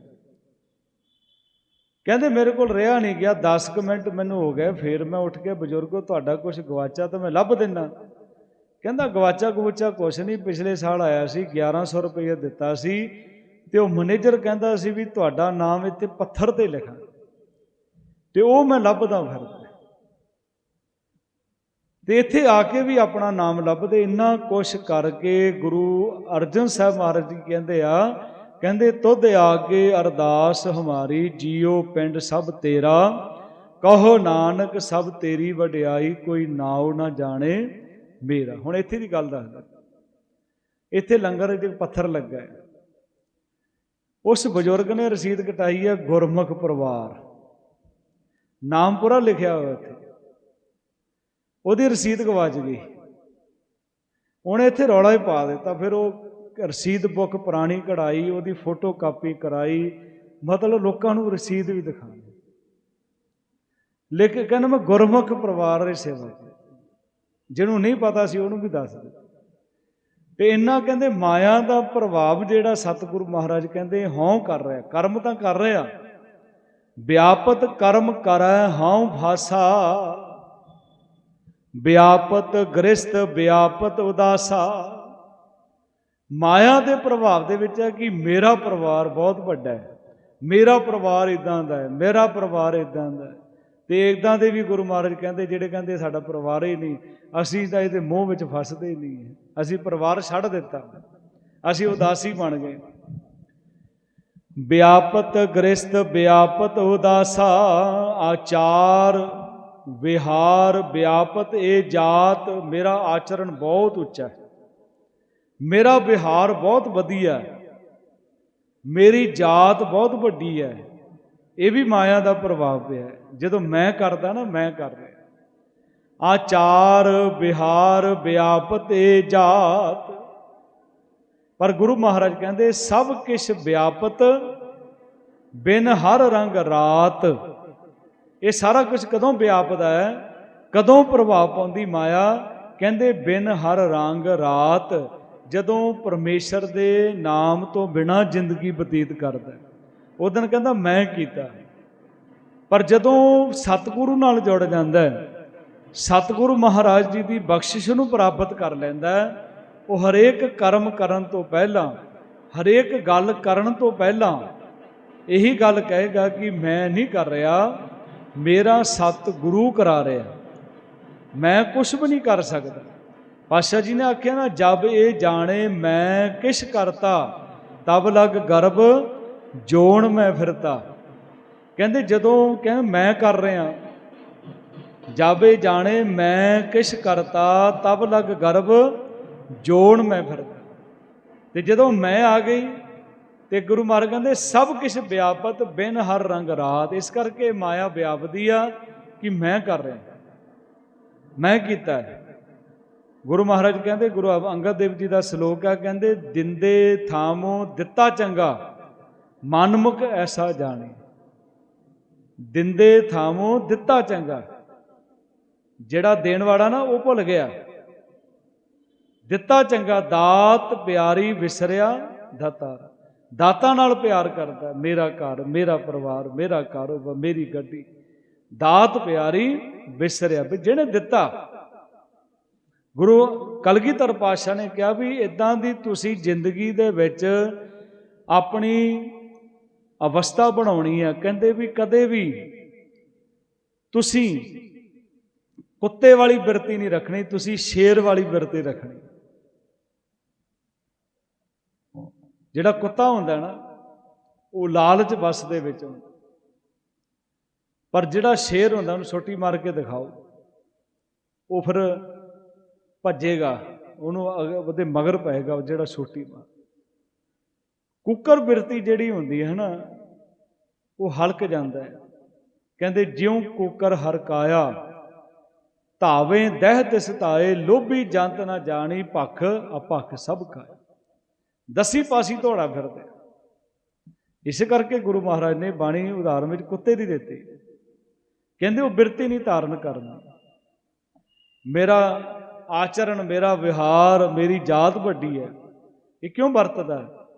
[SPEAKER 1] ਕਹਿੰਦੇ ਮੇਰੇ ਕੋਲ ਰਿਹਾ ਨਹੀਂ ਗਿਆ 10 ਕੁ ਮਿੰਟ ਮੈਨੂੰ ਹੋ ਗਏ ਫਿਰ ਮੈਂ ਉੱਠ ਕੇ ਬਜ਼ੁਰਗੋ ਤੁਹਾਡਾ ਕੁਝ ਗਵਾਚਾ ਤਾਂ ਮੈਂ ਲੱਭ ਦਿੰਦਾ। ਕਹਿੰਦਾ ਗਵਾਚਾ ਗਵਾਚਾ ਕੁਛ ਨਹੀਂ ਪਿਛਲੇ ਸਾਲ ਆਇਆ ਸੀ 1100 ਰੁਪਏ ਦਿੱਤਾ ਸੀ ਤੇ ਉਹ ਮੈਨੇਜਰ ਕਹਿੰਦਾ ਸੀ ਵੀ ਤੁਹਾਡਾ ਨਾਮ ਇੱਥੇ ਪੱਥਰ ਤੇ ਲਿਖਾਂ। ਤੇ ਉਹ ਮੈਂ ਲੱਭਦਾ ਫਿਰਦਾ ਤੇ ਇੱਥੇ ਆ ਕੇ ਵੀ ਆਪਣਾ ਨਾਮ ਲੱਭਦੇ, ਇੰਨਾ ਕੁਛ ਕਰਕੇ ਗੁਰੂ ਅਰਜਨ ਸਾਹਿਬ ਮਹਾਰਾਜ ਜੀ ਕਹਿੰਦੇ ਆ, ਕਹਿੰਦੇ, ਤੁਧ ਆਗੇ ਅਰਦਾਸ ਹਮਾਰੀ ਜੀਓ ਪਿੰਡ ਸਭ ਤੇਰਾ, ਕਹੋ ਨਾਨਕ ਸਭ ਤੇਰੀ ਵਡਿਆਈ ਕੋਈ ਨਾਉ ਨਾ ਜਾਣੇ ਮੇਰਾ। ਹੁਣ ਇੱਥੇ ਦੀ ਗੱਲ ਦੱਸਦਾ ਇੱਥੇ ਲੰਗਰ 'ਚ ਪੱਥਰ ਲੱਗਾ ਹੈ। ਉਸ ਬਜ਼ੁਰਗ ਨੇ ਰਸੀਦ ਕਟਾਈ ਹੈ, ਗੁਰਮੁਖ ਪਰਿਵਾਰ। ਨਾਮ ਪੂਰਾ ਲਿਖਿਆ ਹੋਇਆ ਇੱਥੇ। ਉਹਦੀ ਰਸੀਦ ਗਵਾਚ ਗਈ। ਉਹਨੇ ਇੱਥੇ ਰੌਲਾ ਹੀ ਪਾ ਦਿੱਤਾ। ਫਿਰ ਉਹ ਰਸੀਦ ਬੁੱਕ ਪੁਰਾਣੀ ਕਢਾਈ, ਉਹਦੀ ਫੋਟੋ ਕਾਪੀ ਕਰਾਈ। ਮਤਲਬ ਲੋਕਾਂ ਨੂੰ ਰਸੀਦ ਵੀ ਦਿਖਾਈ। ਲੇਕਿਨ ਕਹਿੰਦਾ, ਮੈਂ ਗੁਰਮੁਖ ਪਰਿਵਾਰ ਦੇ ਸੇਵਕ ਜਿਹਨੂੰ ਨਹੀਂ ਪਤਾ ਸੀ, ਉਹਨੂੰ ਵੀ ਦੱਸ ਦਿੱਤਾ ਤੇ ਇੰਨਾ ਕਹਿੰਦੇ, ਮਾਇਆ ਦਾ ਪ੍ਰਭਾਵ ਜਿਹੜਾ ਸਤਿਗੁਰੂ ਮਹਾਰਾਜ ਕਹਿੰਦੇ, ਹਉ ਕਰ ਰਿਹਾ। ਕਰਮ ਤਾਂ ਕਰ ਰਿਹਾ। ਵਿਆਪਤ ਕਰਮ ਕਰੈ ਹਉ ਭਾਸਾ। ਵਿਆਪਤ ਗ੍ਰਸਤ ਵਿਆਪਤ ਉਦਾਸਾ। ਮਾਇਆ ਦੇ ਪ੍ਰਭਾਵ ਦੇ ਵਿੱਚ ਹੈ ਕਿ ਮੇਰਾ ਪਰਿਵਾਰ ਬਹੁਤ ਵੱਡਾ ਹੈ। ਮੇਰਾ ਪਰਿਵਾਰ ਇਦਾਂ ਦਾ ਹੈ, ਮੇਰਾ ਪਰਿਵਾਰ ਇਦਾਂ ਦਾ ਹੈ। ਤੇ ਇਦਾਂ ਦੇ ਵੀ ਗੁਰੂ ਮਹਾਰਾਜ ਕਹਿੰਦੇ, ਜਿਹੜੇ ਕਹਿੰਦੇ ਸਾਡਾ ਪਰਿਵਾਰ ਹੀ ਨਹੀਂ, ਅਸੀਂ ਤਾਂ ਇਹਦੇ ਮੋਹ ਵਿੱਚ ਫਸਦੇ ਹੀ ਨਹੀਂ। ਹੈ ਅਸੀਂ ਪਰਿਵਾਰ ਛੱਡ ਦਿੱਤਾ। ਅਸੀਂ ਉਦਾਸੀ ਬਣ ਗਏ। ਵਿਆਪਤ ਗ੍ਰਸਤ ਵਿਆਪਤ ਉਦਾਸਾ, ਆਚਾਰ ਵਿਹਾਰ ਵਿਆਪਤ ਇਹ ਜਾਤ, ਮੇਰਾ ਆਚਰਣ ਬਹੁਤ ਉੱਚਾ ਹੈ। ਮੇਰਾ ਵਿਹਾਰ ਬਹੁਤ ਵਧੀਆ ਹੈ। ਮੇਰੀ ਜਾਤ ਬਹੁਤ ਵੱਡੀ ਹੈ। ਇਹ ਵੀ ਮਾਇਆ ਦਾ ਪ੍ਰਭਾਵ ਪਿਆ ਜਦੋਂ ਮੈਂ ਕਰਦਾ ਨਾ, ਮੈਂ ਕਰ ਰਿਹਾ। ਆਚਾਰ ਵਿਹਾਰ ਵਿਆਪਤ ਇਹ ਜਾਤ ਪਰ ਗੁਰੂ ਮਹਾਰਾਜ ਕਹਿੰਦੇ, ਸਭ ਕਿਛ ਵਿਆਪਤ, ਬਿਨ ਹਰ ਰੰਗ ਰਾਤ। ਇਹ ਸਾਰਾ ਕੁਝ ਕਦੋਂ ਵਿਆਪਦਾ ਹੈ? ਕਦੋਂ ਪ੍ਰਭਾਵ ਪਾਉਂਦੀ ਮਾਇਆ? ਕਹਿੰਦੇ, ਬਿਨ ਹਰ ਰੰਗ ਰਾਤ, ਜਦੋਂ ਪਰਮੇਸ਼ਰ ਦੇ ਨਾਮ ਤੋਂ ਬਿਨਾ ਜ਼ਿੰਦਗੀ ਬਤੀਤ ਕਰਦਾ। ਉਦੋਂ ਕਹਿੰਦਾ, ਮੈਂ ਕੀਤਾ। ਪਰ ਜਦੋਂ ਸਤਿਗੁਰੂ ਨਾਲ ਜੁੜ ਜਾਂਦਾ ਹੈ, ਸਤਿਗੁਰੂ ਮਹਾਰਾਜ ਜੀ ਦੀ ਬਖਸ਼ਿਸ਼ ਨੂੰ ਪ੍ਰਾਪਤ ਕਰ ਲੈਂਦਾ ਹੈ ਉਹ ਹਰੇਕ ਕਰਮ ਕਰਨ ਤੋਂ ਪਹਿਲਾਂ, ਹਰੇਕ ਗੱਲ ਕਰਨ ਤੋਂ ਪਹਿਲਾਂ ਇਹੀ ਗੱਲ ਕਹੇਗਾ ਕਿ ਮੈਂ ਨਹੀਂ ਕਰ ਰਿਹਾ, ਮੇਰਾ ਸਤ ਗੁਰੂ ਕਰਾ ਰਿਹਾ। ਮੈਂ ਕੁਝ ਵੀ ਨਹੀਂ ਕਰ ਸਕਦਾ। ਪਾਸ਼ਾ ਜੀ ਨੇ ਆਖਿਆ ਨਾ, ਜਬ ਇਹ ਜਾਣੇ ਮੈਂ ਕਿਛ ਕਰਤਾ, ਤਬ ਲਗ ਗਰਭ, ਜੋਣ ਮੈਂ ਫਿਰਤਾ। ਕਹਿੰਦੇ ਜਦੋਂ ਕਹਿੰਦੇ ਮੈਂ ਕਰ ਰਿਹਾ, ਜਬ ਇਹ ਜਾਣੇ ਮੈਂ ਕਿਛ ਕਰਤਾ, ਤਬ ਲਗ ਗਰਭ ਜੋਣ ਮੈਂ ਫਿਰਦਾ। ਤੇ ਜਦੋਂ ਮੈਂ ਆ ਗਈ, ਤੇ ਗੁਰੂ ਮਹਾਰਾਜ ਕਹਿੰਦੇ, ਸਭ ਕੁਝ ਵਿਆਪਤ ਬਿਨ ਹਰ ਰੰਗ ਰਾਤ। ਇਸ ਕਰਕੇ ਮਾਇਆ ਵਿਆਪਦੀ ਆ ਕਿ ਮੈਂ ਕਰ ਰਿਹਾ ਮੈਂ ਕੀਤਾ ਹੈ। ਗੁਰੂ ਮਹਾਰਾਜ ਕਹਿੰਦੇ, ਗੁਰੂ ਅੰਗਦ ਦੇਵ ਜੀ ਦਾ ਸ਼ਲੋਕ ਆ, ਕਹਿੰਦੇ, ਦਿੰਦੇ ਥਾਮੋ ਦਿੱਤਾ ਚੰਗਾ, ਮਨਮੁਖ ਐਸਾ ਜਾਣੇ। ਦਿੰਦੇ ਥਾਮੋ ਦਿੱਤਾ ਚੰਗਾ। ਜਿਹੜਾ ਦੇਣ ਵਾਲਾ ਨਾ, ਉਹ ਭੁੱਲ ਗਿਆ। ਦਿੱਤਾ ਚੰਗਾ ਦਾਤ, ਪਿਆਰੀ ਵਿਸਰਿਆ ਦਾਤਾ ਦਾਤਾ ਨਾਲ ਪਿਆਰ ਕਰਦਾ, ਮੇਰਾ ਘਰ, ਮੇਰਾ ਪਰਿਵਾਰ, ਮੇਰਾ ਕਾਰੋਬਾਰ, ਮੇਰੀ ਗੱਡੀ। ਦਾਤ, ਪਿਆਰੀ ਵਿਸਰਿਆ। ਵੀ ਜਿਹਨੇ ਦਿੱਤਾ, ਗੁਰੂ ਕਲਗੀਧਰ ਪਾਤਸ਼ਾਹ ਨੇ ਕਿਹਾ ਵੀ ਇਦਾਂ ਦੀ ਤੁਸੀਂ ਜ਼ਿੰਦਗੀ ਦੇ ਵਿੱਚ ਆਪਣੀ ਅਵਸਥਾ ਬਣਾਉਣੀ ਹੈ ਕਹਿੰਦੇ ਵੀ ਕਦੇ ਵੀ ਤੁਸੀਂ ਕੁੱਤੇ ਵਾਲੀ ਬਿਰਤੀ ਨਹੀਂ ਰੱਖਣੀ, ਤੁਸੀਂ ਸ਼ੇਰ ਵਾਲੀ ਬਿਰਤੀ ਰੱਖਣੀ। ਜਿਹੜਾ ਕੁੱਤਾ ਹੁੰਦਾ ਨਾ, ਉਹ ਲਾਲਚ ਵਸ ਦੇ ਵਿੱਚ ਹੁੰਦਾ। ਪਰ ਜਿਹੜਾ ਸ਼ੇਰ ਹੁੰਦਾ, ਉਹਨੂੰ ਛੋਟੀ ਮਾਰ ਕੇ ਦਿਖਾਓ, ਉਹ ਫਿਰ ਭੱਜੇਗਾ, ਉਹਨੂੰ ਉਹਦੇ ਮਗਰ ਪਏਗਾ ਜਿਹੜਾ ਛੋਟੀ ਮਾਰ। ਕੁੱਕਰ ਬਿਰਤੀ ਜਿਹੜੀ ਹੁੰਦੀ ਹੈ ਨਾ, ਉਹ ਹਲਕ ਜਾਂਦਾ ਹੈ। ਕਹਿੰਦੇ, ਜਿਉ ਕੁੱਕਰ ਹਰਕਾਇਆ, ਧਾਵੇਂ ਦਹਿ ਤਿਸ ਧਾਏ, ਲੋਭੀ ਜੰਤ ਨਾ ਜਾਣੀ, ਭਖ ਅਪਖ ਸਭ ਖਾਏ ਦਸੀ ਪਾਸੀ ਧੋੜਾ ਫਿਰਦੇ। ਇਸ ਕਰਕੇ ਗੁਰੂ ਮਹਾਰਾਜ ਨੇ ਬਾਣੀ ਉਦਾਹਰਨ ਵਿੱਚ ਕੁੱਤੇ ਦੀ ਦਿੱਤੀ। ਕਹਿੰਦੇ, ਉਹ ਬਿਰਤੀ ਨਹੀਂ ਧਾਰਨ ਕਰਨਾ। ਮੇਰਾ ਆਚਰਣ, ਮੇਰਾ ਵਿਹਾਰ, ਮੇਰੀ ਜਾਤ ਵੱਡੀ ਹੈ। ਇਹ ਕਿਉਂ ਵਰਤਦਾ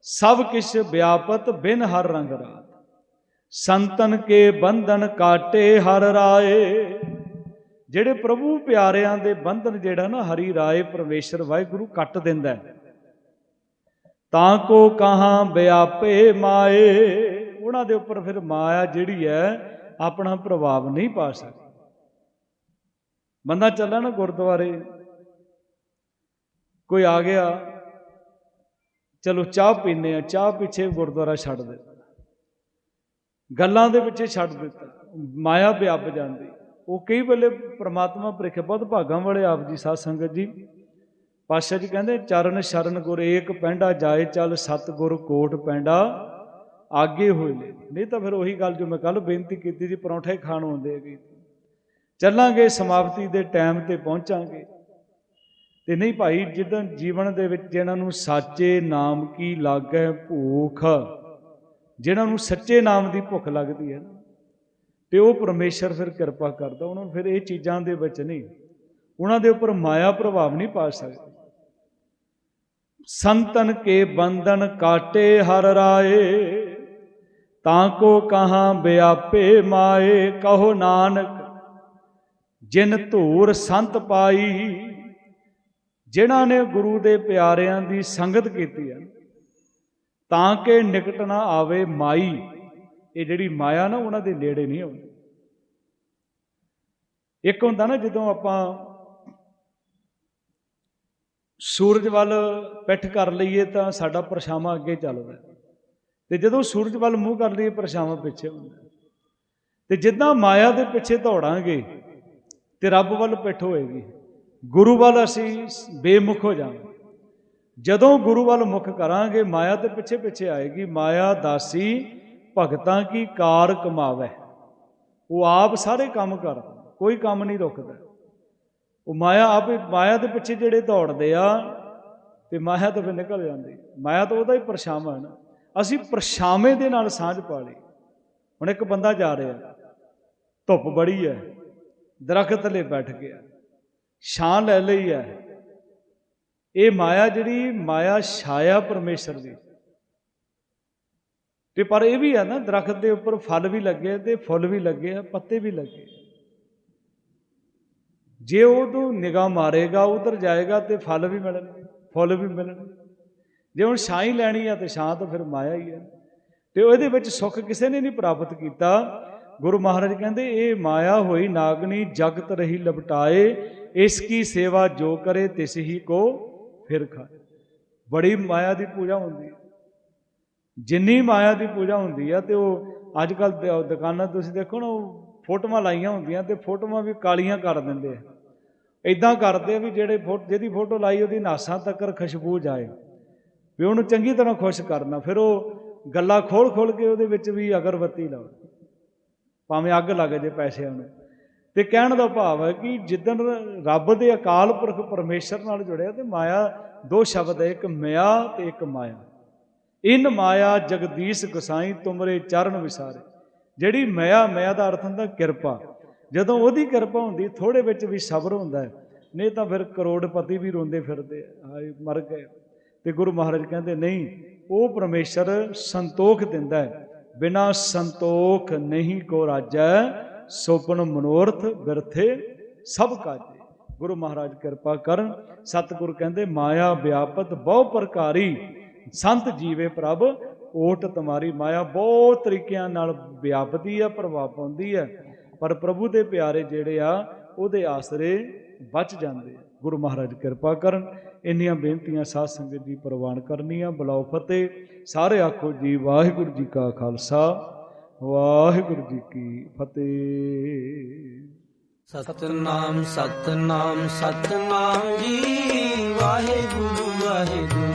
[SPEAKER 1] ਸਭ ਕਿਛ ਵਿਆਪਤ ਬਿਨ ਹਰ ਰੰਗ ਰਾਤ। ਸੰਤਨ ਕੇ ਬੰਧਨ ਕਾਟੇ ਹਰ ਰਾਏ। ਜਿਹੜੇ ਪ੍ਰਭੂ ਪਿਆਰਿਆਂ ਦੇ ਬੰਧਨ ਜਿਹੜਾ ਨਾ ਹਰੀ ਰਾਏ, ਪਰਮੇਸ਼ਰ, ਵਾਹਿਗੁਰੂ ਕੱਟ ਦਿੰਦਾ ਹੈ। ਤਾਂ ਕੋ ਕਹਾਂ ਵਿਆਪੇ ਮਾਏ। ਉਹਨਾਂ ਦੇ ਉੱਪਰ ਫਿਰ ਮਾਇਆ ਜਿਹੜੀ ਹੈ, ਆਪਣਾ ਪ੍ਰਭਾਵ ਨਹੀਂ ਪਾ ਸਕਦੀ। ਬੰਦਾ ਚੱਲਾ ਨਾ ਗੁਰਦੁਆਰੇ, ਕੋਈ ਆ ਗਿਆ, ਚਲੋ ਚਾਹ ਪੀਨੇ ਆ ਚਾਹ ਪਿੱਛੇ ਗੁਰਦੁਆਰਾ ਛੱਡ ਦਿੱਤਾ। ਗੱਲਾਂ ਦੇ ਪਿੱਛੇ ਛੱਡ ਦਿੱਤਾ। ਮਾਇਆ ਵਿਆਪ ਜਾਂਦੀ। ਉਹ ਕਈ ਵੇਲੇ ਪ੍ਰਮਾਤਮਾ ਪ੍ਰਿਖ ਬਹੁਤ ਭਾਗਾਂ ਵਾਲੇ ਆਪ ਜੀ, ਸਾਧ ਸੰਗਤ ਜੀ ਪਾਸ਼ਾ ਜੀ ਕਹਿੰਦੇ, ਚਰਨ ਸ਼ਰਨ ਗੁਰ ਏਕ ਪੈਂਡਾ ਜਾਏ ਚੱਲ ਸਤ ਗੁਰ ਕੋਟ ਪੈਂਡਾ, ਆਗੇ ਹੋਏ ਨੇ। ਨਹੀਂ ਤਾਂ ਫਿਰ ਉਹੀ ਗੱਲ ਜੋ ਮੈਂ ਕੱਲ ਬੇਨਤੀ ਕੀਤੀ ਸੀ, ਪਰੌਂਠੇ ਖਾਣ ਆਉਂਦੇ ਹੈਗੇ ਚੱਲਾਂਗੇ ਸਮਾਪਤੀ ਦੇ ਟਾਈਮ ਤੇ ਪਹੁੰਚਾਂਗੇ। ਤੇ ਨਹੀਂ ਭਾਈ ਜਿੱਦਾਂ ਜੀਵਨ ਦੇ ਵਿੱਚ ਜਿਹਨਾਂ ਨੂੰ ਸਾਚੇ ਨਾਮ ਕੀ ਲਾਗੈ ਭੂਖ ਜਿਹਨਾਂ ਨੂੰ ਸੱਚੇ ਨਾਮ ਦੀ ਭੁੱਖ ਲੱਗਦੀ ਹੈ ਨਾ, ਤੇ ਉਹ ਪਰਮੇਸ਼ਰ ਫਿਰ ਕਿਰਪਾ ਕਰਦਾ। ਉਹਨਾਂ ਨੂੰ ਫਿਰ ਇਹ ਚੀਜ਼ਾਂ ਦੇ ਵਿੱਚ ਨਹੀਂ, ਉਹਨਾਂ ਦੇ ਉੱਪਰ ਮਾਇਆ ਪ੍ਰਭਾਵ ਨਹੀਂ ਪਾ ਸਕਦੀ। ਸੰਤਨ ਕੇ ਬੰਧਨ ਕਾਟੇ ਹਰ ਰਾਏ, ਤਾਂ ਕੋ ਕਹਾਂ ਵਿਆਪੇ ਮਾਏ, ਕਹੋ ਨਾਨਕ, ਜਿਨ ਧੂਰ ਸੰਤ ਪਾਈ, ਜਿਨ੍ਹਾਂ ਨੇ ਗੁਰੂ ਦੇ ਪਿਆਰਿਆਂ ਦੀ ਸੰਗਤ ਕੀਤੀ ਹੈ, ਤਾਂ ਕਿ ਨਿਕਟ ਨਾ ਆਵੇ ਮਾਈ। ਇਹ ਜਿਹੜੀ ਮਾਇਆ ਨਾ, ਉਹਨਾਂ ਦੇ ਨੇੜੇ ਨਹੀਂ ਆਉਂਦੀ। ਇੱਕ ਹੁੰਦਾ ਨਾ, ਜਦੋਂ ਆਪਾਂ ਸੂਰਜ ਵੱਲ ਪਿੱਠ ਕਰ ਲਈਏ ਤਾਂ ਸਾਡਾ ਪਰਛਾਵਾਂ ਅੱਗੇ ਚੱਲਦਾ ਹੈ। ਤੇ ਜਦੋਂ ਸੂਰਜ ਵੱਲ ਮੂੰਹ ਕਰ ਲਈਏ, ਪਰਛਾਵਾਂ ਪਿੱਛੇ ਹੁੰਦਾ ਹੈ। ਤੇ ਜਿੱਦਾਂ ਮਾਇਆ ਦੇ ਪਿੱਛੇ ਦੌੜਾਂਗੇ ਤੇ ਰੱਬ ਵੱਲ ਪਿੱਠ ਹੋਏਗੀ। ਗੁਰੂ ਵੱਲ ਅਸੀਂ ਬੇਮੁਖ ਹੋ ਜਾਵਾਂਗੇ। ਜਦੋਂ ਗੁਰੂ ਵੱਲ ਮੁਖ ਕਰਾਂਗੇ, ਮਾਇਆ ਦੇ ਪਿੱਛੇ ਪਿੱਛੇ ਆਏਗੀ। ਮਾਇਆ ਦਾਸੀ ਭਗਤਾਂ ਕੀ ਕਾਰ ਕਮਾਵੇ। ਉਹ ਆਪ ਸਾਰੇ ਕੰਮ ਕਰਦਾ, ਕੋਈ ਕੰਮ ਨਹੀਂ ਰੁਕਦਾ। ਉਹ ਮਾਇਆ ਆਪੇ, ਮਾਇਆ ਦੇ ਪਿੱਛੇ ਜਿਹੜੇ ਦੌੜਦੇ ਆ, ਤੇ ਮਾਇਆ ਤਾਂ ਫਿਰ ਨਿਕਲ ਜਾਂਦੀ। ਮਾਇਆ ਤਾਂ ਉਹਦਾ ਹੀ ਪਰਛਾਵਾਂ ਹੈ ਨਾ ਅਸੀਂ ਪਰਛਾਵੇਂ ਦੇ ਨਾਲ ਸਾਂਝ ਪਾ ਲਈ। ਹੁਣ ਇੱਕ ਬੰਦਾ ਜਾ ਰਿਹਾ। ਧੁੱਪ ਬੜੀ ਹੈ। ਦਰਖਤ ਥੱਲੇ ਬੈਠ ਗਿਆ। ਛਾਂ ਲੈ ਲਈ ਹੈ। ਇਹ ਮਾਇਆ ਜਿਹੜੀ, ਮਾਇਆ ਛਾਇਆ ਪਰਮੇਸ਼ਰ ਦੀ। ਤੇ ਪਰ ਇਹ ਵੀ ਹੈ ਨਾ, ਦਰਖਤ ਦੇ ਉੱਪਰ ਫਲ ਵੀ ਲੱਗੇ ਤੇ ਫੁੱਲ ਵੀ ਲੱਗੇ ਆ, ਪੱਤੇ ਵੀ ਲੱਗੇ। ਜੇ ਉਹ ਤੋਂ ਨਿਗਾਹ ਮਾਰੇਗਾ, ਉਧਰ ਜਾਏਗਾ ਤੇ ਫਲ ਵੀ ਮਿਲਣਗੇ, ਫੁੱਲ ਵੀ ਮਿਲਣਗੇ। ਜੇ ਹੁਣ ਛਾਂ ਹੀ ਲੈਣੀ ਆ ਤੇ ਛਾਂ ਤਾਂ ਫਿਰ ਮਾਇਆ ਹੀ ਹੈ ਤੇ ਉਹਦੇ ਵਿੱਚ ਸੁੱਖ ਕਿਸੇ ਨੇ ਨਹੀਂ ਪ੍ਰਾਪਤ ਕੀਤਾ। ਗੁਰੂ ਮਹਾਰਾਜ ਕਹਿੰਦੇ, ਇਹ ਮਾਇਆ ਹੋਈ ਨਾਗਣੀ, ਜਗਤ ਰਹੀ ਲਪਟਾਏ, ਇਸ ਕੀ ਸੇਵਾ ਜੋ ਕਰੇ, ਤਿਸ ਹੀ ਕੋ ਫਿਰ ਖਾਏ। ਬੜੀ ਮਾਇਆ ਦੀ ਪੂਜਾ ਹੁੰਦੀ ਹੈ ਜਿੰਨੀ ਮਾਇਆ ਦੀ ਪੂਜਾ ਹੁੰਦੀ ਆ ਤੇ ਉਹ ਅੱਜ ਕੱਲ ਦੁਕਾਨਾਂ ਤੁਸੀਂ ਦੇਖੋ ਨਾ, ਉਹ ਫੋਟੋਆਂ ਲਾਈਆਂ ਹੁੰਦੀਆਂ ਤੇ ਫੋਟੋਆਂ ਵੀ ਕਾਲੀਆਂ ਕਰ ਦਿੰਦੇ ਆ। ਇਦਾਂ ਕਰਦੇ ਆ ਵੀ ਜਿਹੜੇ ਫੋਟੋ ਜਿਹਦੀ ਫੋਟੋ ਲਾਈ ਉਹਦੀ ਨਾਸਾਂ ਤੱਕ ਖੁਸ਼ਬੂ ਜਾਏ। ਵੀ ਉਹਨੂੰ ਚੰਗੀ ਤਰ੍ਹਾਂ ਖੁਸ਼ ਕਰਨਾ। ਫਿਰ ਉਹ ਗੱਲਾਂ ਖੋਲ ਖੋਲ ਕੇ ਉਹਦੇ ਵਿੱਚ ਵੀ ਅਗਰਬੱਤੀ ਲਾਓ ਭਾਵੇਂ ਅੱਗ ਲੱਗ ਜੇ ਪੈਸਿਆਂ ਨੂੰ। ਤੇ ਕਹਿਣ ਦਾ ਭਾਵ ਹੈ ਕਿ ਜਿੱਦਣ ਰੱਬ ਦੇ ਅਕਾਲ ਪੁਰਖ ਪਰਮੇਸ਼ਰ ਨਾਲ ਜੁੜਿਆ ਤੇ ਮਾਇਆ ਦੋ ਸ਼ਬਦ ਹੈ, ਇੱਕ ਮਿਆ ਤੇ ਇੱਕ ਮਾਇਆ। ਇਨ ਮਾਇਆ ਜਗਦੀਸ਼ ਗੁਸਾਈ ਤੁਮਰੇ ਚਰਨ ਵਿਸਾਰੇ। ਜਿਹੜੀ ਮਾਇਆ ਮਾਇਆ ਦਾ ਅਰਥ ਹੁੰਦਾ ਕਿਰਪਾ। ਜਦੋਂ ਉਹਦੀ ਕਿਰਪਾ ਹੁੰਦੀ ਥੋੜੇ ਵਿੱਚ ਵੀ ਸਬਰ ਹੁੰਦਾ ਨਹੀਂ ਤਾਂ ਫਿਰ ਕਰੋੜਪਤੀ ਵੀ ਰੋਂਦੇ ਫਿਰਦੇ ਆ। ਹਾਏ, ਮਰ ਗਏ। ਤੇ ਗੁਰੂ ਮਹਾਰਾਜ ਕਹਿੰਦੇ, ਨਹੀਂ, ਉਹ ਪਰਮੇਸ਼ਰ ਸੰਤੋਖ ਦਿੰਦਾ ਹੈ। ਬਿਨਾ ਸੰਤੋਖ ਨਹੀਂ ਕੋ ਰਾਜੈ, ਸੋਪਨ ਮਨੋਰਥ ਬਿਰਥੇ ਸਭ ਕਾਜੇ। ਗੁਰੂ ਮਹਾਰਾਜ ਕਿਰਪਾ ਕਰਨ। ਸਤਿਗੁਰ ਕਹਿੰਦੇ, ਮਾਇਆ ਵਿਆਪਤ ਬਹੁ ਪ੍ਰਕਾਰੀ, ਸੰਤ ਜੀਵੇ ਪ੍ਰਭ, ਓਟ ਤੁਮਾਰੀ ਮਾਇਆ ਬਹੁਤ ਤਰੀਕਿਆਂ ਨਾਲ ਵਿਆਪਦੀ ਹੈ, ਪ੍ਰਭਾਵ ਪਾਉਂਦੀ ਹੈ। ਪਰ ਪ੍ਰਭੂ ਦੇ ਪਿਆਰੇ ਜਿਹੜੇ ਆ, ਉਹਦੇ ਆਸਰੇ ਬਚ ਜਾਂਦੇ ਆ। ਗੁਰੂ ਮਹਾਰਾਜ ਕਿਰਪਾ ਕਰਨ, ਇੰਨੀਆਂ ਬੇਨਤੀਆਂ ਸਾਧ ਸੰਗਤ ਜੀ ਪ੍ਰਵਾਨ ਕਰਨੀਆਂ। ਬਲਾਉ ਫਤਿਹ। ਸਾਰੇ ਆਖੋ ਜੀ, ਵਾਹਿਗੁਰੂ ਜੀ ਕਾ ਖਾਲਸਾ, ਵਾਹਿਗੁਰੂ ਜੀ ਕੀ ਫਤਿਹ।
[SPEAKER 2] ਸਤਨਾਮ ਸਤਨਾਮ ਸਤਨਾਮ ਜੀ, ਵਾਹਿਗੁਰੂ ਵਾਹਿਗੁਰੂ।